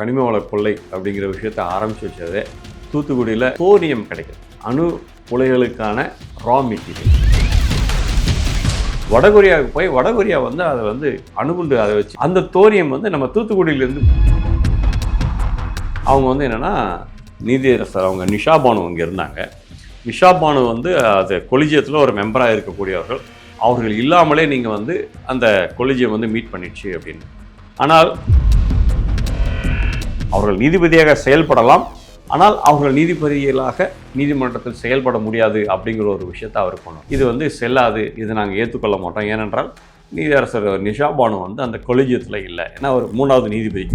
கனிம வள கொள்ளை அப்படிங்கிற விஷயத்தை ஆரம்பித்து வச்சது தூத்துக்குடியில் தோரியம் கிடைக்கும் அணு உலைகளுக்கான ரா மெட்டீரியல் வடகொரியாவுக்கு போய் வடகொரியா வந்து அதை வந்து அணுகுண்டு அதை வச்சு அந்த தோரியம் வந்து நம்ம தூத்துக்குடியிலேருந்து அவங்க வந்து என்னென்னா நீதியரசர் அவங்க நிஷா பானு அங்கே இருந்தாங்க. நிஷா பானு வந்து அது கொலிஜியத்தில் ஒரு மெம்பராக இருக்கக்கூடியவர்கள். அவர்கள் இல்லாமலே நீங்கள் வந்து அந்த கொலிஜியம் வந்து மீட் பண்ணிடுச்சு அப்படின்னு. ஆனால் அவர்கள் நீதிபதியாக செயல்படலாம். ஆனால் அவர்கள் நீதிபதிகளாக நீதிமன்றத்தில் செயல்பட முடியாது அப்படிங்கிற ஒரு விஷயத்தை அவர் பண்ணோம் இது வந்து செல்லாது இது நாங்கள் ஏற்றுக்கொள்ள மாட்டோம். ஏனென்றால் நீதியரசர் நிஷா பானு வந்து அந்த கொலிஜியத்தில் இல்லை. ஏன்னா அவர் மூணாவது நீதிபதி.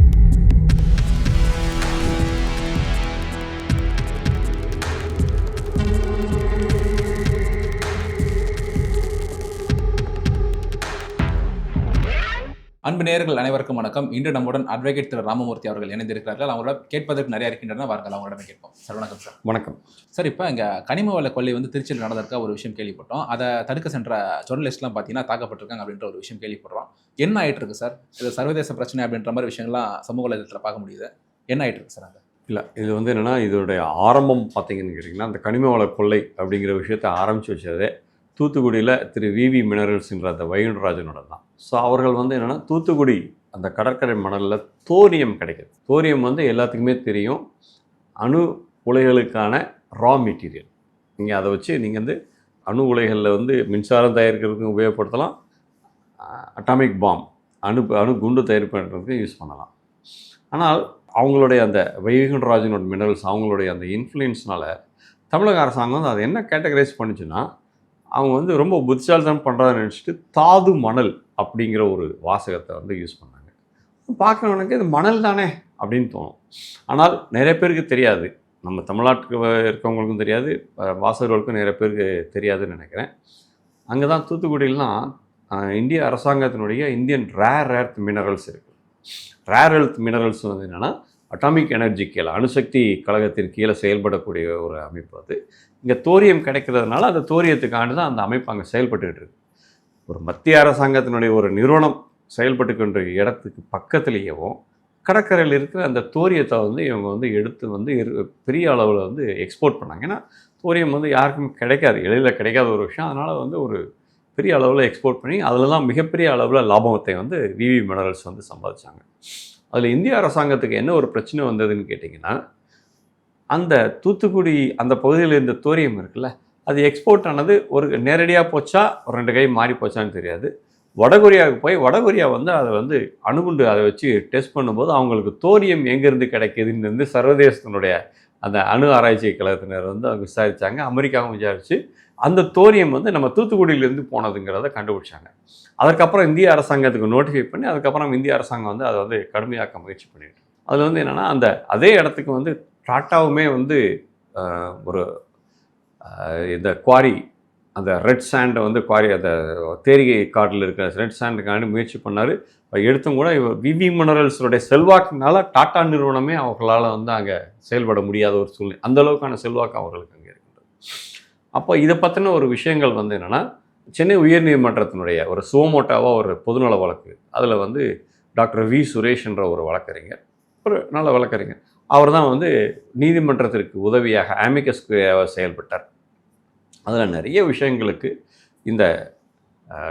அன்பு நேயர்கள் அனைவருக்கும் வணக்கம். இன்று நம்முடன் அட்வொகேட் திரு ராமமூர்த்தி அவர்கள் இணைந்திருக்கிறார்கள். அவங்களோட கேட்பதற்கு நிறைய இருக்கின்றன. வாருங்கள் அவங்களிடம் கேட்போம். சார் வணக்கம் சார். வணக்கம். சார் இப்போ இங்கே கனிம வள கொள்ளை வந்து திருச்சியில் நடந்திருக்க ஒரு விஷயம் கேள்விப்பட்டோம். அதை தடுக்க சென்ற ஜெர்னலிஸ்ட்லாம் பார்த்தீங்கன்னா தாக்கப்பட்டிருக்காங்க அப்படின்ற ஒரு விஷயம் கேள்விப்படுறோம். என்ன ஆயிட்டு இருக்கு சார்? இது சர்வதேச பிரச்சனை அப்படின்ற மாதிரி விஷயங்கள்லாம் சமூக வலைதளத்தில் பார்க்க முடியுது. என்ன ஆயிட்டு இருக்கு சார் அது? இல்லை இது வந்து என்னென்னா இதோடைய ஆரம்பம் பார்த்தீங்கன்னு கேட்டிங்கன்னா அந்த கனிம வள கொள்ளை அப்படிங்கிற விஷயத்தை ஆரம்பித்து வச்சதே தூத்துக்குடியில் திரு விவி மினரல்ஸ்ன்ற அந்த வைகுண்டராஜனோட தான். ஸோ அவர்கள் வந்து என்னென்னா தூத்துக்குடி அந்த கடற்கரை மணலில் தோரியம் கிடைக்கிது. தோரியம் வந்து எல்லாத்துக்குமே தெரியும். அணு உலைகளுக்கான ரா மெட்டீரியல் நீங்கள் அதை வச்சு நீங்கள் வந்து அணு உலைகளில் வந்து மின்சாரம் தயாரிக்கிறதுக்கும் உபயோகப்படுத்தலாம். அட்டாமிக் பாம் அணு அணு குண்டு தயார் பண்ணுறதுக்கும் யூஸ் பண்ணலாம். ஆனால் அவங்களுடைய அந்த வைகுண்டராஜனோட மினரல்ஸ் அவங்களுடைய அந்த இன்ஃப்ளூயன்ஸ்னால் தமிழக அரசாங்கம் வந்து அதை என்ன கேட்டகரைஸ் பண்ணுச்சுன்னா அவங்க வந்து ரொம்ப புத்திசாலித்தனம் பண்ணுறதை நினச்சிட்டு தாது மணல் அப்படிங்கிற ஒரு வாசகத்தை வந்து யூஸ் பண்ணாங்க. பார்க்குறவனுக்கு இது மணல் தானே அப்படின்னு தோணும். ஆனால் நிறைய பேருக்கு தெரியாது. நம்ம தமிழ்நாட்டுக்கு இருக்கவங்களுக்கும் தெரியாது. வாசகர்களுக்கும் நிறைய பேருக்கு தெரியாதுன்னு நினைக்கிறேன். அங்கே தான் தூத்துக்குடியிலாம் இந்திய அரசாங்கத்தினுடைய இந்தியன் ரேர் எர்த் மினரல்ஸ் இருக்குது ரேர் எர்த் மினரல்ஸ் வந்து என்னென்னா அட்டாமிக் எனர்ஜி கீழே அணுசக்தி கழகத்தின் கீழே செயல்படக்கூடிய ஒரு அமைப்பு அது. இங்கே தோரியம் கிடைக்கிறதுனால அந்த தோரியத்துக்காண்டு தான் அந்த அமைப்பு அங்கே செயல்பட்டுக்கிட்டு இருக்கு. ஒரு மத்திய அரசாங்கத்தினுடைய ஒரு நிறுவனம் செயல்பட்டுக்கின்ற இடத்துக்கு பக்கத்துலேயேவும் கடற்கரையில் இருக்கிற அந்த தோரியத்தை வந்து இவங்க வந்து எடுத்து வந்து இரு- பெரிய அளவில் வந்து எக்ஸ்போர்ட் பண்ணாங்க. ஏன்னா தோரியம் வந்து யாருக்கும் கிடைக்காது எளிதில் கிடைக்காத ஒரு விஷயம். அதனால் வந்து ஒரு பெரிய அளவில் எக்ஸ்போர்ட் பண்ணி அதில் தான் மிகப்பெரிய அளவில் லாபத்தை வந்து விவி மினரல்ஸ் வந்து சம்பாதிச்சாங்க. அதில் இந்திய அரசாங்கத்துக்கு என்ன ஒரு பிரச்சனை வந்ததுன்னு கேட்டிங்கன்னா அந்த தூத்துக்குடி அந்த பகுதியில் இருந்த தோரியம் இருக்குல்ல அது எக்ஸ்போர்ட் ஆனது ஒரு நேரடியாக போச்சா ஒரு ரெண்டு கை மாறி போச்சான்னு தெரியாது. வடகொரியாவுக்கு போய் வடகொரியா வந்து அதை வந்து அணுகுண்டு அதை வச்சு டெஸ்ட் பண்ணும்போது அவங்களுக்கு தோரியம் எங்கேருந்து கிடைக்குதுன்னு வந்து சர்வதேசத்தினுடைய அந்த அணு ஆராய்ச்சி கழகத்தினர் வந்து அவங்க விசாரித்தாங்க அமெரிக்காவும் விசாரித்து அந்த தோரியம் வந்து நம்ம தூத்துக்குடியிலேருந்து போனதுங்கிறத கண்டுபிடிச்சாங்க. அதுக்கப்புறம் இந்திய அரசாங்கத்துக்கு நோட்டிஃபை பண்ணி அதுக்கப்புறம் இந்திய அரசாங்கம் வந்து அதை வந்து கடுமையாக்க முயற்சி பண்ணிட்டு அதில் வந்து என்னென்னா அந்த அதே இடத்துக்கு வந்து டாட்டாவுமே வந்து ஒரு இந்த குவாரி அந்த ரெட் சாண்டை வந்து குவாரி அந்த தேரிகை காட்டில் இருக்கிற ரெட் சாண்டுக்காண்டி முயற்சி பண்ணார். எடுத்தும் கூட இவர் விவி மினரல்ஸுடைய செல்வாக்குனால டாட்டா நிறுவனமே அவர்களால் வந்து அங்கே செயல்பட முடியாத ஒரு சூழ்நிலை. அந்த அளவுக்கான செல்வாக்கு அவர்களுக்கு அங்கே இருக்கின்றது. அப்போ இதை பற்றின ஒரு விஷயங்கள் வந்து என்னென்னா சென்னை உயர்நீதிமன்றத்தினுடைய ஒரு சுவமோட்டாவாக ஒரு பொதுநல வழக்கு. அதில் வந்து டாக்டர் வி சுரேஷ் என்ற ஒரு வழக்கறிஞர். ஒரு நல்ல வழக்கறிஞர். அவர் தான் வந்து நீதிமன்றத்திற்கு உதவியாக ஆமிகஸ் செயல்பட்டார். அதில் நிறைய விஷயங்களுக்கு இந்த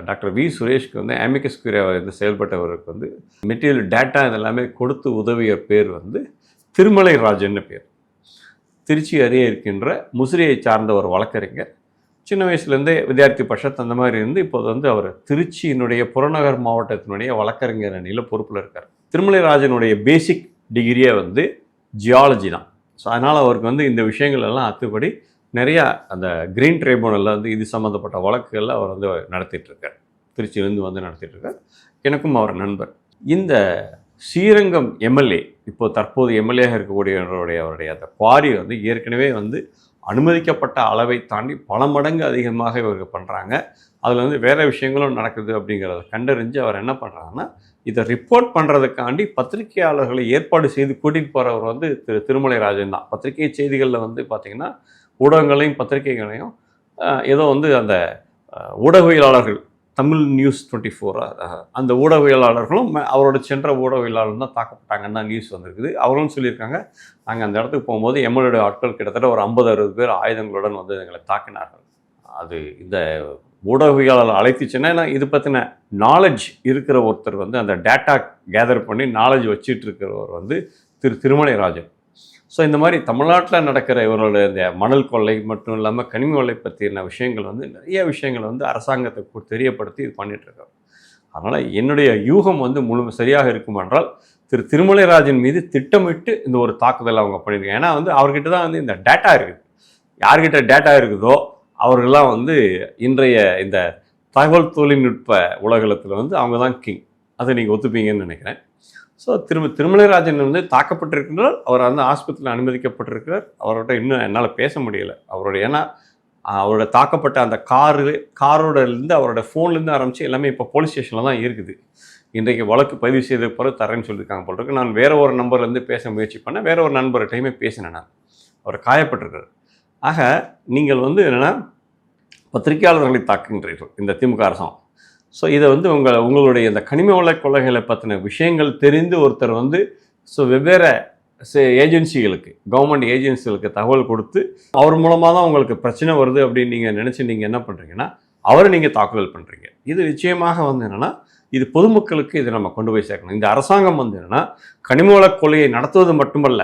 டாக்டர் வி சுரேஷ்க்கு வந்து ஆமிகஸ் வந்து செயல்பட்டவருக்கு வந்து மெட்டீரியல் டேட்டா இதெல்லாமே கொடுத்து உதவிய பேர் வந்து திருமலை ராஜன்னு பேர். திருச்சி அருகே இருக்கின்ற முசிறியை சார்ந்த ஒரு வழக்கறிஞர். சின்ன வயசுலேருந்தே வித்யார்த்தி பஷத் அந்த மாதிரி இருந்து இப்போது வந்து அவர் திருச்சியினுடைய புறநகர் மாவட்டத்தினுடைய வழக்கறிஞர் அணியில் பொறுப்பில் இருக்கார். திருமலை ராஜனுடைய பேசிக் டிகிரியே வந்து ஜியாலஜி தான். ஸோ அதனால் அவருக்கு வந்து இந்த விஷயங்கள் எல்லாம் அத்துப்படி நிறையா அந்த கிரீன் ட்ரைபுனலில் வந்து இது சம்மந்தப்பட்ட வழக்குகளில் அவர் வந்து நடத்திட்டுருக்கார். திருச்சியிலேருந்து வந்து நடத்திட்டுருக்கார். எனக்கும் அவர் நண்பர். இந்த ஸ்ரீரங்கம் எம்எல்ஏ இப்போ தற்போது எம்எல்ஏ இருக்கக்கூடியவருடைய அவருடைய அந்த குவாரி வந்து ஏற்கனவே வந்து அனுமதிக்கப்பட்ட அளவை தாண்டி பல மடங்கு அதிகமாக இவர்கள் பண்ணுறாங்க அதில் வந்து வேறு விஷயங்களும் நடக்குது அப்படிங்கிறத கண்டறிஞ்சு அவர் என்ன பண்ணுறாங்கன்னா இதை ரிப்போர்ட் பண்ணுறதுக்காண்டி பத்திரிகையாளர்களை ஏற்பாடு செய்து கூட்டிகிட்டு போகிறவர் வந்து திரு திருமலை ராஜன் தான். பத்திரிகை செய்திகளில் வந்து பார்த்திங்கன்னா ஊடகங்களையும் பத்திரிகைகளையும் ஏதோ வந்து அந்த ஊடகவியலாளர்கள் தமிழ் நியூஸ் டுவெண்ட்டி ஃபோர் அந்த ஊடகவியலாளர்களும் அவரோட சென்ற ஊடகவியலாளர் தான் தாக்கப்பட்டாங்கன்னு தான் நியூஸ் வந்திருக்குது? அவர்களும் சொல்லியிருக்காங்க நாங்கள் அந்த இடத்துக்கு போகும்போது எம்எல்ஏடைய ஆட்கள் கிட்டத்தட்ட ஒரு ஐம்பது அறுபது பேர் ஆயுதங்களுடன் வந்து எங்களை தாக்கினார்கள். அது இந்த ஊடகவியலாளர் அழைத்துச்சுன்னா சென்னா இது பற்றின நாலேஜ் இருக்கிற ஒருத்தர் வந்து அந்த டேட்டா கேதர் பண்ணி நாலேஜ் வச்சிட்டு இருக்கிறவர் வந்து திரு திருமலைராஜன். ஸோ இந்த மாதிரி தமிழ்நாட்டில் நடக்கிற இவரோட இந்த மணல் கொள்ளை மட்டும் இல்லாமல் கனிம கொள்ளை பற்றின விஷயங்கள் வந்து நிறைய விஷயங்கள் வந்து அரசாங்கத்துக்கு தெரியப்படுத்தி இது பண்ணிகிட்ருக்காங்க அதனால் என்னுடைய யூகம் வந்து முழு சரியாக இருக்கும் என்றால் திரு திருமலைராஜன் மீது திட்டமிட்டு இந்த ஒரு தாக்குதல் அவங்க பண்ணியிருக்காங்க. ஏன்னா வந்து அவர்கிட்ட தான் வந்து இந்த டேட்டா இருக்குது யார்கிட்ட டேட்டா இருக்குதோ அவர்கள்லாம் வந்து இன்றைய இந்த தகவல் தொழில்நுட்ப உலகத்தில் வந்து அவங்க தான் கிங் அதை நீங்கள் ஒத்துப்பீங்கன்னு நினைக்கிறேன். ஸோ திரு திருமலைராஜன் வந்து தாக்கப்பட்டிருக்கின்றார் அவர் வந்து ஆஸ்பத்திரியில் அனுமதிக்கப்பட்டிருக்கிறார். அவரோட இன்னும் என்னால் பேச முடியல. அவரோட ஏன்னா அவரோட தாக்கப்பட்ட அந்த காரு காரோடலேருந்து அவரோட ஃபோன்லேருந்து ஆரம்பித்து எல்லாமே இப்போ போலீஸ் ஸ்டேஷனில் தான் இருக்குது. இன்றைக்கு வழக்கு பதிவு செய்த பிறகு தரேன்னு சொல்லியிருக்காங்க போல் இருக்கு. நான் வேற ஒரு நம்பர்லேருந்து பேச முயற்சி பண்ணேன். வேற ஒரு நண்பர்கிட்டையுமே பேசினேன் நான். அவர் காயப்பட்டிருக்கார். ஆக நீங்கள் வந்து என்னென்னா பத்திரிகையாளர்களை தாக்குகின்றீர்கள். இந்த திமுக அரசாங்கம். ஸோ இதை வந்து உங்கள் உங்களுடைய இந்த கனிம வள கொள்ளைகளை பற்றின விஷயங்கள் தெரிந்து ஒருத்தர் வந்து ஸோ வெவ்வேறு ஏஜென்சிகளுக்கு கவர்மெண்ட் ஏஜென்சிகளுக்கு தகவல் கொடுத்து அவர் மூலமாக தான் உங்களுக்கு பிரச்சனை வருது அப்படின்னு நீங்கள் நினச்சி நீங்கள் என்ன பண்ணுறீங்கன்னா அவரை நீங்கள் தாக்குதல் பண்ணுறீங்க இது நிச்சயமாக வந்து என்னென்னா இது பொதுமக்களுக்கு இதை நம்ம கொண்டு போய் சேர்க்கணும். இந்த அரசாங்கம் வந்து என்னென்னா கனிம வள கொள்ளையை நடத்துவது மட்டுமல்ல.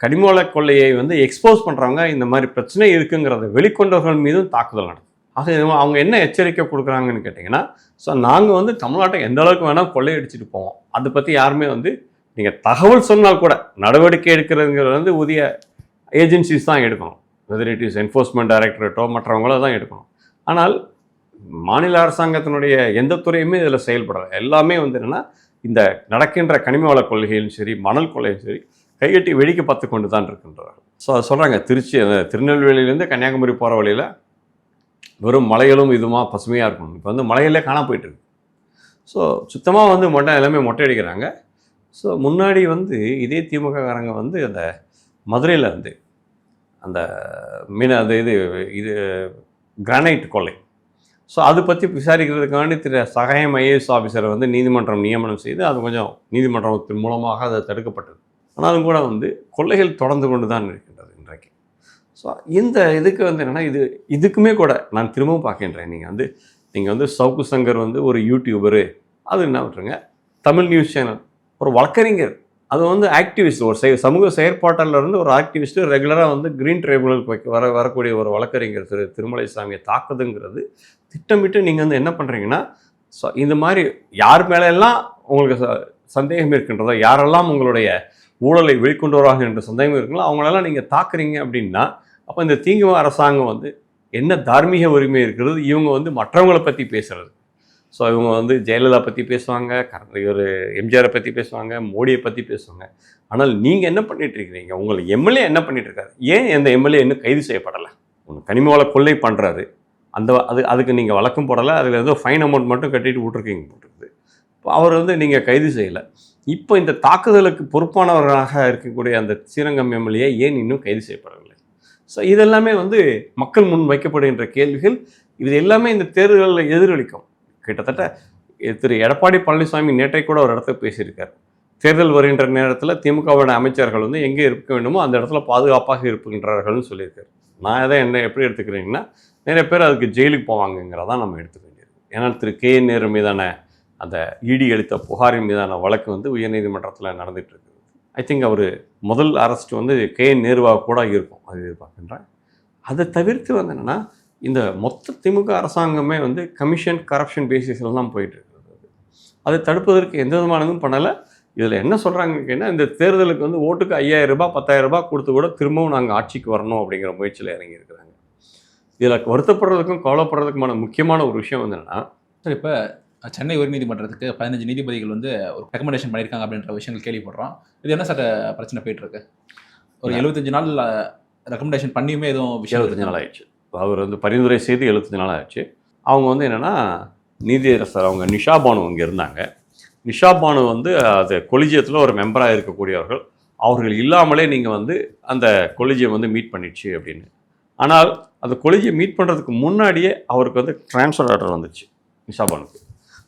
கனிம வள கொள்ளையை வந்து எக்ஸ்போஸ் பண்ணுறவங்க இந்த மாதிரி பிரச்சனை இருக்குங்கிறத வெளிக்கொண்டவர்கள் மீதும் தாக்குதல் நடத்தும் ஆக அவங்க என்ன எச்சரிக்கை கொடுக்குறாங்கன்னு கேட்டிங்கன்னா ஸோ நாங்கள் வந்து தமிழ்நாட்டை எந்த அளவுக்கு வேணால் கொள்ளையடிச்சிட்டு போவோம். அதை பற்றி யாருமே வந்து நீங்கள் தகவல் சொன்னால் கூட நடவடிக்கை எடுக்கிறதுங்கிறது வந்து உரிய ஏஜென்சிஸ் தான் எடுக்கணும். வெதர் இட் இஸ் என்ஃபோர்ஸ்மெண்ட் டைரக்டரேட்டோ மற்றவங்களோ தான் எடுக்கணும். ஆனால் மாநில அரசாங்கத்தினுடைய எந்த துறையுமே இதில் செயல்படலை. எல்லாமே வந்து என்னென்னா இந்த நடக்கின்ற கனிம வள கொள்கையும் சரி மணல் கொள்ளையும் சரி கையெட்டி வெடிக்க பார்த்து கொண்டு தான் இருக்கின்றார்கள். ஸோ சொல்கிறாங்க திருச்சி திருநெல்வேலியிலேருந்து கன்னியாகுமரி போகிற வழியில் வெறும் மலைகளும் இதுமாக பசுமையாக இருக்கும் இப்போ வந்து மலைகளே காண போயிட்டுருக்கு. ஸோ சுத்தமாக வந்து மொட்டை எல்லாமே மொட்டை அடிக்கிறாங்க. ஸோ முன்னாடி வந்து இதே திமுககாரங்க வந்து அந்த மதுரையில் வந்து அந்த மீன் அது இது இது கிரானைட் கொள்ளை. ஸோ அதை பற்றி விசாரிக்கிறதுக்காண்டி திரு சகாயம் ஐஏஎஸ் ஆஃபீஸரை வந்து நீதிமன்றம் நியமனம் செய்து அது கொஞ்சம் நீதிமன்றத்தின் மூலமாக அது தடுக்கப்பட்டது. ஆனாலும் கூட வந்து கொள்ளைகள் தொடர்ந்து கொண்டு தான் இருக்குது ஸோ இந்த இதுக்கு வந்து என்னென்னா இது இதுக்குமே கூட நான் திரும்பவும் பார்க்கின்றேன். நீங்கள் வந்து நீங்கள் வந்து சவுக்கு சங்கர் வந்து ஒரு யூடியூபரு அது என்ன விட்டுருங்க தமிழ் நியூஸ் சேனல் ஒரு வழக்கறிஞர். அது வந்து ஆக்டிவிஸ்ட் ஒரு செய் சமூக செயற்பாட்டாளர்ந்து ஒரு ஆக்டிவிஸ்ட்டு ரெகுலராக வந்து க்ரீன் ட்ரைபுனல் வர வரக்கூடிய ஒரு வழக்கறிஞர் திரு திருமலை சாமியை தாக்குதுங்கிறது திட்டமிட்டு நீங்கள் வந்து என்ன பண்ணுறீங்கன்னா ஸோ இந்த மாதிரி யார் மேலெல்லாம் உங்களுக்கு ச- சந்தேகம் இருக்கின்றதோ யாரெல்லாம் உங்களுடைய ஊழலை வெளிக்கொண்டு வராங்க என்ற சந்தேகம் இருக்குங்களோ அவங்களெல்லாம் நீங்கள் தாக்குறீங்க அப்படின்னா அப்போ இந்த தீங்கு அரசாங்கம் வந்து என்ன தார்மீக உரிமை இருக்கிறது இவங்க வந்து மற்றவங்களை பற்றி பேசுறது. ஸோ இவங்க வந்து ஜெயலலிதா பற்றி பேசுவாங்க இவர் எம்ஜிஆரை பற்றி பேசுவாங்க மோடியை பற்றி பேசுவாங்க. ஆனால் நீங்கள் என்ன பண்ணிகிட்ருக்கிறீங்க உங்களை எம்எல்ஏ என்ன பண்ணிகிட்ருக்காரு ஏன் எந்த எம்எல்ஏ இன்னும் கைது செய்யப்படலை? உங்க கனிம வள கொள்ளை பண்ணுறாரு அந்த அது அதுக்கு நீங்கள் வழக்கம் போடலை அதில் ஏதோ ஃபைன் அமௌண்ட் மட்டும் கட்டிட்டு விட்ருக்கீங்க போட்டுருக்குது இப்போ அவர் வந்து நீங்கள் கைது செய்யலை. இப்போ இந்த தாக்குதலுக்கு பொறுப்பானவராக இருக்கக்கூடிய அந்த ஸ்ரீரங்கம் எம்எல்ஏ ஏன் இன்னும் கைது செய்யப்படவில்லை? ஸோ இதெல்லாமே வந்து மக்கள் முன் வைக்கப்படுகின்ற கேள்விகள். இது எல்லாமே இந்த தேர்தல்களில் எதிரொலிக்கும். கிட்டத்தட்ட திரு. எடப்பாடி பழனிசாமி நேற்றை கூட ஒரு இடத்துல பேசியிருக்கார். தேர்தல் வருகின்ற நேரத்தில் திமுகவோட அமைச்சர்கள் வந்து எங்கே இருக்க வேண்டுமோ அந்த இடத்துல பாதுகாப்பாக இருக்கின்றார்கள்னு சொல்லியிருக்காரு. நான் எதை என்ன எப்படி எடுத்துக்கிறீங்கன்னா நிறைய பேர் அதுக்கு ஜெயிலுக்கு போவாங்கங்கிறதான் நம்ம எடுத்துக்க வேண்டியது. ஏன்னா திரு. கே. என். நேரு மீதான அந்த இடி அளித்த புகாரின் மீதான வழக்கு வந்து உயர்நீதிமன்றத்தில் நடந்துகிட்ருக்கு ஐ திங்க் அவர் முதல் அரெஸ்ட் வந்து கே நேருவாக கூட இருக்கும் அது எதிர்பார்க்கின்றேன் அதை தவிர்த்து வந்து என்னென்னா இந்த மொத்த திமுக அரசாங்கமே வந்து கமிஷன் கரப்ஷன் பேசிஸில் தான் போயிட்டுருக்கிறது அதை. தடுப்பதற்கு எந்த விதமானதும் பண்ணலை. இதில் என்ன சொல்கிறாங்க கேட்டால் இந்த தேர்தலுக்கு வந்து ஓட்டுக்கு ஐயாயிரம் ரூபாய் பத்தாயிரம் ரூபாய் கொடுத்து கூட திரும்பவும் நாங்கள் ஆட்சிக்கு வரணும் அப்படிங்கிற முயற்சியில் இறங்கியிருக்கிறாங்க இதில் வருத்தப்படுறதுக்கும் கவலைப்படுறதுக்குமான முக்கியமான ஒரு விஷயம் வந்து என்னென்னா சார் இப்போ சென்னை உயர்நீதிமன்றத்துக்கு பதினஞ்சு நீதிபதிகள் வந்து ஒரு ரெக்கமெண்டேஷன் பண்ணியிருக்காங்க அப்படின்ற விஷயங்கள் கேள்விப்படுறோம். இது என்ன சார் பிரச்சனை போயிட்டு இருக்கு ஒரு எழுபத்தஞ்சு நாள் ரெக்கமெண்டேஷன் பண்ணியுமே எதுவும் விஷயம் எழுபத்தஞ்சு நாள் ஆயிடுச்சு. அவர் வந்து பரிந்துரை செய்து எழுபத்தஞ்சு நாள் ஆயிடுச்சு. அவங்க வந்து என்னென்னா நீதியரசர் அவங்க நிஷா பானு இங்கே இருந்தாங்க. நிஷா பானு வந்து அது கொலிஜியத்தில் ஒரு மெம்பராக இருக்கக்கூடியவர்கள். அவர்கள் இல்லாமலே நீங்கள் வந்து அந்த கொலிஜியம் வந்து மீட் பண்ணிடுச்சு அப்படின்னு. ஆனால் அந்த கொலிஜியம் மீட் பண்ணுறதுக்கு முன்னாடியே அவருக்கு வந்து ட்ரான்ஸ்ஃபர் ஆர்டர் வந்துச்சு நிஷாபானுக்கு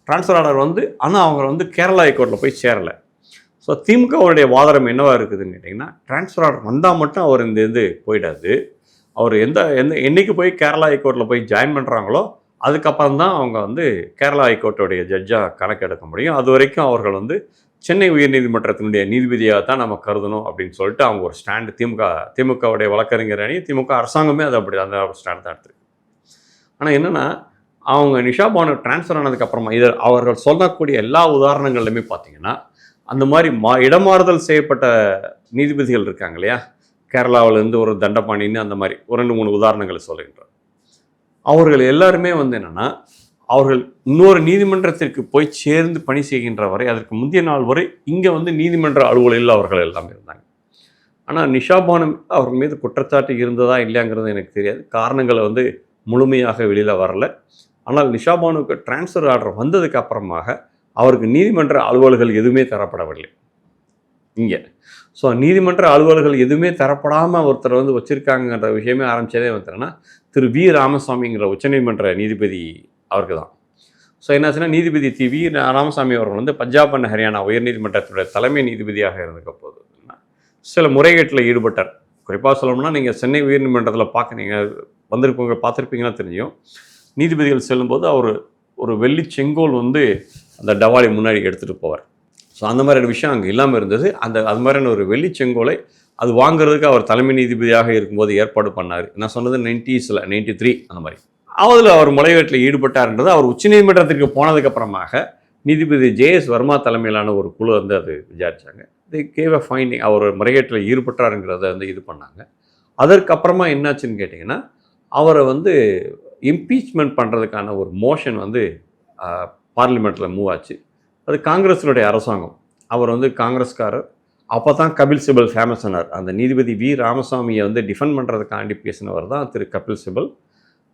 ட்ரான்ஸ்ஃபர் ஆர்டர் வந்து ஆனால் அவங்க வந்து கேரளா ஹைகோர்ட்டில் போய் சேரலை. ஸோ திமுகவுடைய வாதம் என்னவாக இருக்குதுன்னு கேட்டிங்கன்னா ட்ரான்ஸ்ஃபர் ஆர்டர் வந்தால் மட்டும் அவர் இந்த இது போயிடாது. அவர் எந்த எந்த என்னைக்கு போய் கேரளா ஹைகோர்ட்டில் போய் ஜாயின் பண்ணுறாங்களோ அதுக்கப்புறம் தான் அவங்க வந்து கேரளா ஹைகோர்ட்டுடைய ஜட்ஜாக கணக்கெடுக்க முடியும். அது வரைக்கும் அவர்கள் வந்து சென்னை உயர்நீதிமன்றத்தினுடைய நீதிபதியாக தான் நம்ம கருதணும் அப்படின்னு சொல்லிட்டு அவங்க ஒரு ஸ்டாண்டு திமுக திமுகவுடைய வழக்கறிஞர் அணி திமுக அரசாங்கமே அது அப்படி அந்த ஸ்டாண்ட் தான் எடுத்துருக்கு. ஆனால் என்னென்னா அவங்க நிஷா பானு ட்ரான்ஸ்ஃபர் ஆனதுக்கப்புறமா இதை அவர்கள் சொல்லக்கூடிய எல்லா உதாரணங்கள்லையுமே பார்த்தீங்கன்னா அந்த மாதிரி மா இடமாறுதல் செய்யப்பட்ட நீதிபதிகள் இருக்காங்க இல்லையா? கேரளாவிலேருந்து ஒரு தண்டபாணின்னு அந்த மாதிரி ஒரு ரெண்டு மூணு உதாரணங்களை சொல்கின்றார் அவர்கள் எல்லாருமே வந்து என்னென்னா அவர்கள் இன்னொரு நீதிமன்றத்திற்கு போய் சேர்ந்து பணி செய்கின்ற வரை அதற்கு முந்தைய நாள் வரை இங்கே வந்து நீதிமன்ற அலுவலில் அவர்கள் எல்லாம் இருந்தாங்க. ஆனால் நிஷா பானு அவர்கள் மீது குற்றச்சாட்டு இருந்ததா இல்லையாங்கிறது எனக்கு தெரியாது. காரணங்களை வந்து முழுமையாக வெளியில் வரல. ஆனால் நிஷா பானுக்கு டிரான்ஸ்ஃபர் ஆர்டர் வந்ததுக்கு அப்புறமாக அவருக்கு நீதிமன்ற அலுவல்கள் எதுவுமே தரப்படவில்லை. இங்கே. ஸோ நீதிமன்ற அலுவல்கள் எதுவுமே தரப்படாமல் ஒருத்தர் வந்து வச்சுருக்காங்கன்ற விஷயமே ஆரம்பித்ததே வந்துட்டேன்னா திரு வி ராமசாமிங்கிற உச்சநீதிமன்ற நீதிபதி அவருக்கு தான். ஸோ என்னாச்சுன்னா நீதிபதி தி வி ராமசாமி அவர்கள் வந்து பஞ்சாப் அண்ட் ஹரியானா உயர்நீதிமன்றத்துடைய தலைமை நீதிபதியாக இருந்துக்க போது சில முறைகேட்டில் ஈடுபட்டார். குறிப்பாக சொல்லணும்னா நீங்கள் சென்னை உயர்நீதிமன்றத்தில் பார்க்க நீங்கள் வந்திருப்பவங்க பார்த்துருப்பீங்கன்னா தெரியும் நீதிபதிகள் செல்லும்போது அவர் ஒரு வெள்ளி செங்கோல் வந்து அந்த டவாலை முன்னாடி எடுத்துகிட்டு போவார். ஸோ அந்த மாதிரியான விஷயம் அங்கே இல்லாமல் இருந்தது. அந்த அது மாதிரியான ஒரு வெள்ளி செங்கோலை அது வாங்குறதுக்கு அவர் தலைமை நீதிபதியாக இருக்கும்போது ஏற்பாடு பண்ணார். நான் சொன்னது நைன்டிஸில் நைன்டி த்ரீ அந்த மாதிரி. அதில் அவர் முறைகேட்டில் ஈடுபட்டார்ன்றது அவர் உச்சநீதிமன்றத்திற்கு போனதுக்கப்புறமாக நீதிபதி ஜேஎஸ் வர்மா தலைமையிலான ஒரு குழு வந்து அது விசாரித்தாங்க தி கேவ் அ ஃபைண்டிங் அவர் முறைகேட்டில் ஈடுபட்டாருங்கிறத வந்து இது பண்ணாங்க. அதற்கப்புறமா என்னாச்சுன்னு கேட்டிங்கன்னா அவரை வந்து இம்பீச்மெண்ட் பண்ணுறதுக்கான ஒரு மோஷன் வந்து பார்லிமெண்ட்டில் மூவ் ஆச்சு. அது காங்கிரஸினுடைய அரசாங்கம். அவர் வந்து காங்கிரஸ்காரர். அப்போ தான் கபில் சிபல் ஃபேமஸ் ஆனார். அந்த நீதிபதி வி ராமசாமியை வந்து டிஃபெண்ட் பண்ணுறதுக்காண்டி பேசினவர் தான் திரு கபில் சிபல்.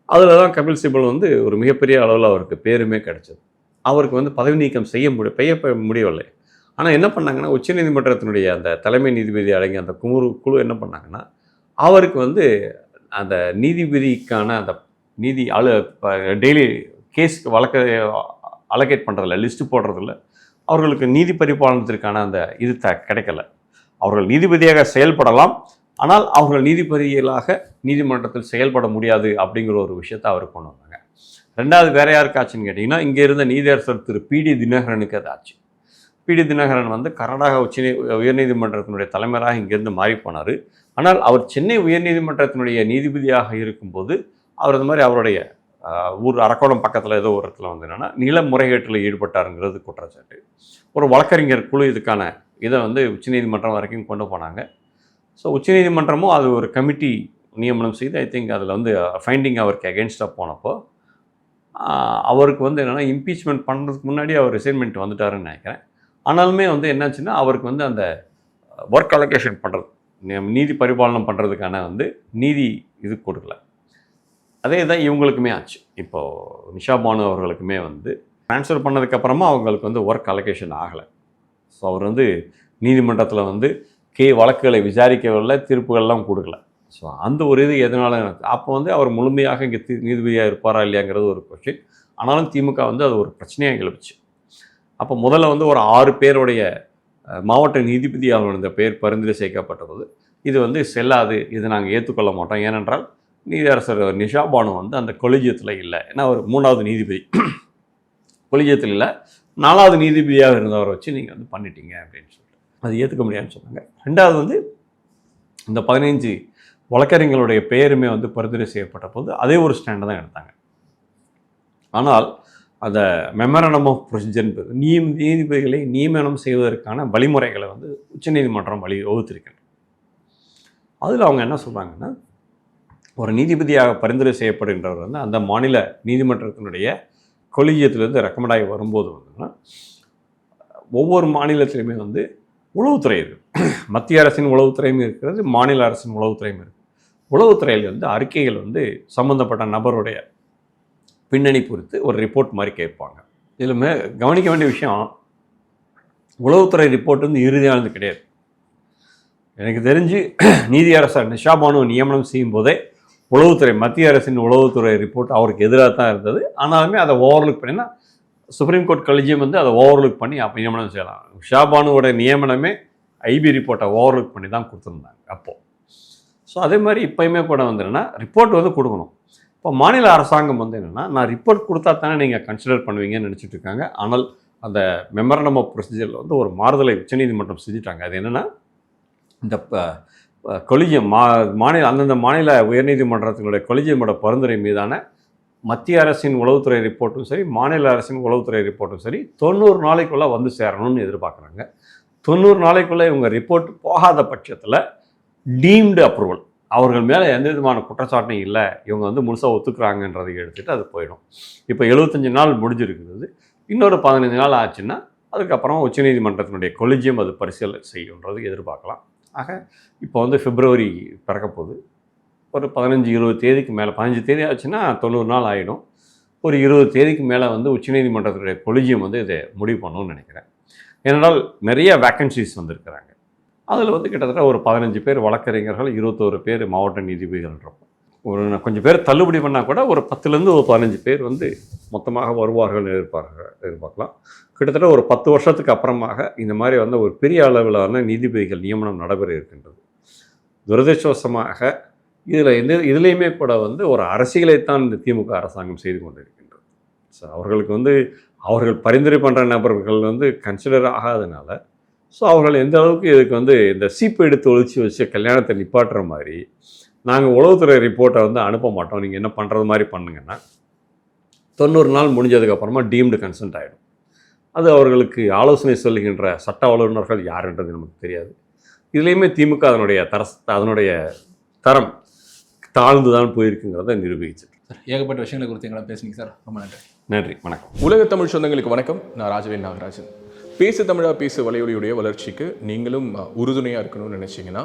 அதில் தான் கபில் சிபல் வந்து ஒரு மிகப்பெரிய அளவில் அவருக்கு பேருமே கிடைச்சது. அவருக்கு வந்து பதவி நீக்கம் செய்ய முடி பெய்ய முடியவில்லை. ஆனால் என்ன பண்ணாங்கன்னா உச்சநீதிமன்றத்தினுடைய அந்த தலைமை நீதிபதி அடங்கிய அந்த குமுறு குழு என்ன பண்ணாங்கன்னா அவருக்கு வந்து அந்த நீதிபதிக்கான அந்த நீதி அலு டெய்லி கேஸ் வழக்க அலகேட் பண்ணுறதில்ல லிஸ்ட்டு போடுறதில்ல. அவர்களுக்கு நீதி பரிபாலனத்திற்கான அந்த இது த கிடைக்கல. அவர்கள் நீதிபதியாக செயல்படலாம். ஆனால் அவர்கள் நீதிபதிகளாக நீதிமன்றத்தில் செயல்பட முடியாது அப்படிங்கிற ஒரு விஷயத்தை அவர் கொண்டு வந்தாங்க. ரெண்டாவது வேற யாருக்கு ஆச்சுன்னு கேட்டிங்கன்னா இங்கே இருந்த நீதியரசர் திரு பிடி தினகரனுக்கு அது ஆச்சு. பிடி தினகரன் வந்து கர்நாடக உச்ச உயர்நீதிமன்றத்தினுடைய தலைவராக இங்கேருந்து மாறி போனார் ஆனால் அவர் சென்னை உயர்நீதிமன்றத்தினுடைய நீதிபதியாக இருக்கும்போது அவர் இந்த மாதிரி அவருடைய ஊர் அரக்கோணம் பக்கத்தில் ஏதோ ஒரு இடத்துல வந்து என்னென்னா நில முறைகேட்டில் ஈடுபட்டாருங்கிறது குற்றச்சாட்டு. ஒரு வழக்கறிஞர் குழு இதுக்கான இதை வந்து உச்சநீதிமன்றம் வரைக்கும் கொண்டு போனாங்க. ஸோ உச்சநீதிமன்றமும் அது ஒரு கமிட்டி நியமனம் செய்து ஐ திங்க் அதில் வந்து ஃபைண்டிங் அவருக்கு அகேன்ஸ்டாக போனப்போ அவருக்கு வந்து என்னென்னா இம்பீச்மெண்ட் பண்ணுறதுக்கு முன்னாடி அவர் ரிசைன்மெண்ட் வந்துட்டாருன்னு நினைக்கிறேன். ஆனாலுமே வந்து என்னாச்சுன்னா அவருக்கு வந்து அந்த ஒர்க் அலோகேஷன் பண்ணுறது நீதி பரிபாலனம் பண்ணுறதுக்கான வந்து நீதி இது கொடுக்கல. அதே தான் இவங்களுக்குமே ஆச்சு. இப்போது நிஷா பானு அவர்களுக்குமே வந்து ட்ரான்ஸ்ஃபர் பண்ணதுக்கப்புறமா அவங்களுக்கு வந்து ஒர்க் அலோகேஷன் ஆகலை. ஸோ அவர் வந்து நீதிமன்றத்தில் வந்து கே வழக்குகளை விசாரிக்கவில்லை தீர்ப்புகள்லாம் கொடுக்கல. ஸோ அந்த ஒரு இது எதனால அப்போ வந்து அவர் முழுமையாக இங்கே தி நீதிபதியாக இருப்பாரா இல்லையாங்கிறது ஒரு கொஸ்டின் ஆனாலும் திமுக வந்து அது ஒரு பிரச்சனையாக எழுப்பிச்சு. அப்போ முதல்ல வந்து ஒரு ஆறு பேருடைய மாவட்ட நீதிபதி அவருடைய பெயர் பரிந்துரை சேர்க்கப்பட்டபோது இது வந்து செல்லாது இது நாங்கள் ஏற்றுக்கொள்ள மாட்டோம். ஏனென்றால் நீதியரசர் நிஷா பானு வந்து அந்த கொலிஜியத்தில் இல்லை. ஏன்னா அவர் மூணாவது நீதிபதி. கொலிஜியத்தில் இல்லை. நாலாவது நீதிபதியாக இருந்தவரை வச்சு நீங்கள் வந்து பண்ணிட்டீங்க அப்படின்னு சொல்லிட்டு அது ஏற்றுக்க முடியாதுன்னு சொன்னாங்க. ரெண்டாவது வந்து இந்த பதினைஞ்சு வழக்கறிஞர்களுடைய பெயருமே வந்து பரிந்துரை செய்யப்பட்ட போது அதே ஒரு ஸ்டாண்டை தான் எடுத்தாங்க. ஆனால் அந்த மெமரண்டம் ஆஃப் ப்ரொசீஜர் என்பது நியம் நீதிபதிகளை நியமனம் செய்வதற்கான வழிமுறைகளை வந்து உச்சநீதிமன்றம் வழி வகுத்திருக்கின்றன அதில் அவங்க என்ன சொல்கிறாங்கன்னா ஒரு நீதிபதியாக பரிந்துரை செய்யப்படுகின்றவர் வந்து அந்த மாநில நீதிமன்றத்தினுடைய கொலிஜியத்திலிருந்து ரெக்கமெண்ட் ஆகி வரும்போது வந்துன்னா ஒவ்வொரு மாநிலத்திலையுமே வந்து உளவுத்துறை இருக்குது மத்திய அரசின் உளவுத்துறையும் இருக்கிறது மாநில அரசின் உளவுத்துறையும் இருக்குது உளவுத்துறையில் வந்து அறிக்கைகள் வந்து சம்மந்தப்பட்ட நபருடைய பின்னணி குறித்து ஒரு ரிப்போர்ட் மாதிரி கேட்பாங்க. இதில் கவனிக்க வேண்டிய விஷயம் உளவுத்துறை ரிப்போர்ட் வந்து இறுதியானது கிடையாது. எனக்கு தெரிஞ்சு நீதியரசர் நிஷா நிஷாபானு நியமனம் செய்யும் போதே உளவுத்துறை மத்திய அரசின் உளவுத்துறை ரிப்போர்ட் அவருக்கு எதிராக தான் இருந்தது. ஆனாலுமே அதை ஓவர்லுக் பண்ணினா சுப்ரீம் கோர்ட் கலிஜியம் வந்து அதை ஓவர்லுக் பண்ணி அப்போ நியமனம் செய்யலாம். ஷாபானுவோட நியமனமே ஐபி ரிப்போர்ட்டை ஓவர்லுக் பண்ணி தான் கொடுத்துருந்தாங்க அப்போது ஸோ அதே மாதிரி இப்போயுமே கூட வந்து என்னென்னா ரிப்போர்ட் வந்து கொடுக்கணும். இப்போ மாநில அரசாங்கம் வந்து என்னென்னா நான் ரிப்போர்ட் கொடுத்தா தானே நீங்கள் கன்சிடர் பண்ணுவீங்கன்னு நினச்சிட்டு இருக்காங்க. ஆனால் அந்த மெமரண்டம் ஆஃப் ப்ரொசீஜரில் வந்து ஒரு மாறுதலை உச்சநீதிமன்றம் செஞ்சுட்டாங்க. அது என்னென்னா இந்த கொலிஜியம் மா மாநில அந்தந்த மாநில உயர்நீதிமன்றத்தினுடைய கொலிஜியமோட பரிந்துரை மீதான மத்திய அரசின் உளவுத்துறை ரிப்போர்ட்டும் சரி மாநில அரசின் உளவுத்துறை ரிப்போர்ட்டும் சரி தொண்ணூறு நாளைக்குள்ளே வந்து சேரணும்னு எதிர்பார்க்குறாங்க. தொண்ணூறு நாளைக்குள்ளே இவங்க ரிப்போர்ட் போகாத பட்சத்தில் டீம்டு அப்ரூவல். அவர்கள் மேலே எந்த விதமான குற்றச்சாட்டும் இல்லை இவங்க வந்து முழுசாக ஒத்துக்கிறாங்கன்றதை எடுத்துகிட்டு அது போயிடும். இப்போ எழுபத்தஞ்சு நாள் முடிஞ்சிருக்கிறது இன்னொரு பதினஞ்சு நாள் ஆச்சுன்னா அதுக்கப்புறம் உச்சநீதிமன்றத்தினுடைய கொலிஜியம் அது பரிசீலனை செய்யுன்றது எதிர்பார்க்கலாம். ஆக இப்போ வந்து பிப்ரவரி பிறக்க போகுது ஒரு பதினஞ்சு இருபது தேதிக்கு மேலே பதினஞ்சு தேதி ஆச்சுன்னா தொண்ணூறு நாள் ஆகிடும் ஒரு இருபது தேதிக்கு மேலே வந்து உச்சநீதிமன்றத்துடைய கொலிஜியம் வந்து இதை முடிவு பண்ணணும்னு நினைக்கிறேன். ஏனென்றால் நிறைய வேக்கன்சிஸ் வந்திருக்கிறாங்க. அதில் வந்து கிட்டத்தட்ட ஒரு பதினஞ்சு பேர் வழக்கறிஞர்கள் இருபத்தோரு பேர் மாவட்ட நீதிபதிகள்ன்றப்போ ஒரு கொஞ்சம் பேர் தள்ளுபடி பண்ணால் கூட ஒரு பத்துலேருந்து ஒரு பதினஞ்சு பேர் வந்து மொத்தமாக வருவார்கள் எதிர்பார்க்க எதிர்பார்க்கலாம். கிட்டத்தட்ட ஒரு பத்து வருஷத்துக்கு அப்புறமாக இந்த மாதிரி வந்து ஒரு பெரிய அளவிலான நீதிபதிகள் நியமனம் நடைபெற இருக்கின்றது. துரதிருஷ்டவசமாக இதில் எந்த இதுலேயுமே கூட வந்து ஒரு அரசியலைத்தான் இந்த திமுக அரசாங்கம் செய்து கொண்டிருக்கின்றது. ஸோ அவர்களுக்கு வந்து அவர்கள் பரிந்துரை பண்ணுற நபர்கள் வந்து கன்சிடர் ஆகாதனால ஸோ அவர்கள் எந்த அளவுக்கு இதுக்கு வந்து இந்த சீப்பு எடுத்து ஒழிச்சு வச்சு கல்யாணத்தை நிப்பாட்டுற மாதிரி நாங்கள் உளவுத்துறை ரிப்போர்ட்டை வந்து அனுப்ப மாட்டோம். நீங்கள் என்ன பண்ணுறது மாதிரி பண்ணுங்கன்னா தொண்ணூறு நாள் முடிஞ்சதுக்கப்புறமா டீம்டு கன்சென்ட் ஆகிடும் அது அவர்களுக்கு ஆலோசனை சொல்லுகின்ற சட்ட வல்லுநர்கள் யாருன்றது நமக்கு தெரியாது. இதுலேயுமே திமுக அதனுடைய தர அதனுடைய தரம் தாழ்ந்து தான் போயிருக்குங்கிறத நிரூபிச்சு சார் ஏகப்பட்ட விஷயங்களை குறித்து எங்களை பேசுனீங்க சார். ரொம்ப நன்றி. நன்றி வணக்கம். உலக தமிழ் சொந்தங்களுக்கு வணக்கம். நான் ராஜவேல் நாகராஜன். பேசு தமிழா பேசு வலையொலியுடைய வளர்ச்சிக்கு நீங்களும் உறுதுணையாக இருக்கணும்னு நினச்சிங்கன்னா